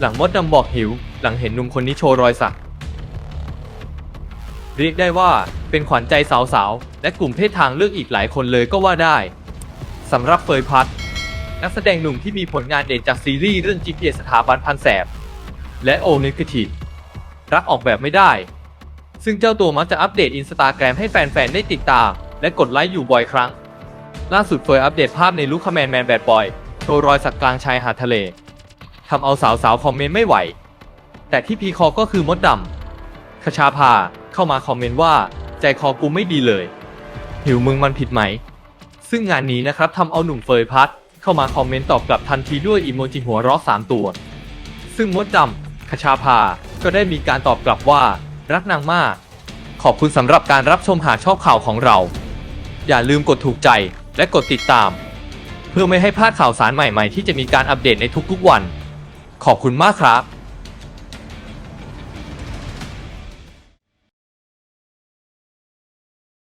หลังมดดำบอกหิว หลังเห็นหนุ่มคนนี้โชว์รอยสัก เรียกได้ว่าเป็นขวัญใจสาวๆ และกลุ่มเพศทางเลือกอีกหลายคนเลยก็ว่าได้สำหรับเฟยพัทนักแสดงหนุ่มที่มีผลงานเด่นจากซีรีส์เรื่อง GPS สถาบันพันแสบ และโอนิกทีรักออกแบบไม่ได้ ซึ่งเจ้าตัวมักจะอัปเดตอินสตาแกรมให้แฟนๆ ได้ติดตาม และกดไลค์อยู่บ่อยครั้ง ล่าสุดเฟยอัปเดตภาพในลุคคแมนแมนแบดบอยโชว์รอยสักกลางชายหาดทะเล ทำเอาสาวๆคอมเมนต์ไม่ไหว แต่ที่พีคอก็คือมดดำคชาพาเข้ามาคอมเมนต์ว่า ใจคอกูไม่ดีเลย หิวมึงมันผิดไหม ซึ่งงานนี้นะครับทำเอาหนุ่มเฟยพัดเข้ามาคอมเมนต์ตอบกลับทันทีด้วยอีโมจิหัวเราะสามตัว ซึ่งมดดำคชาพาก็ได้มีการตอบกลับว่า รักนางมาก ขอบคุณสำหรับการรับชมหากชอบข่าวของเรา อย่าลืมกดถูกใจและกดติดตาม เพื่อไม่ให้พลาดข่าวสารใหม่ๆ ที่จะมีการอัปเดตในทุกๆวัน ขอบคุณมากครับ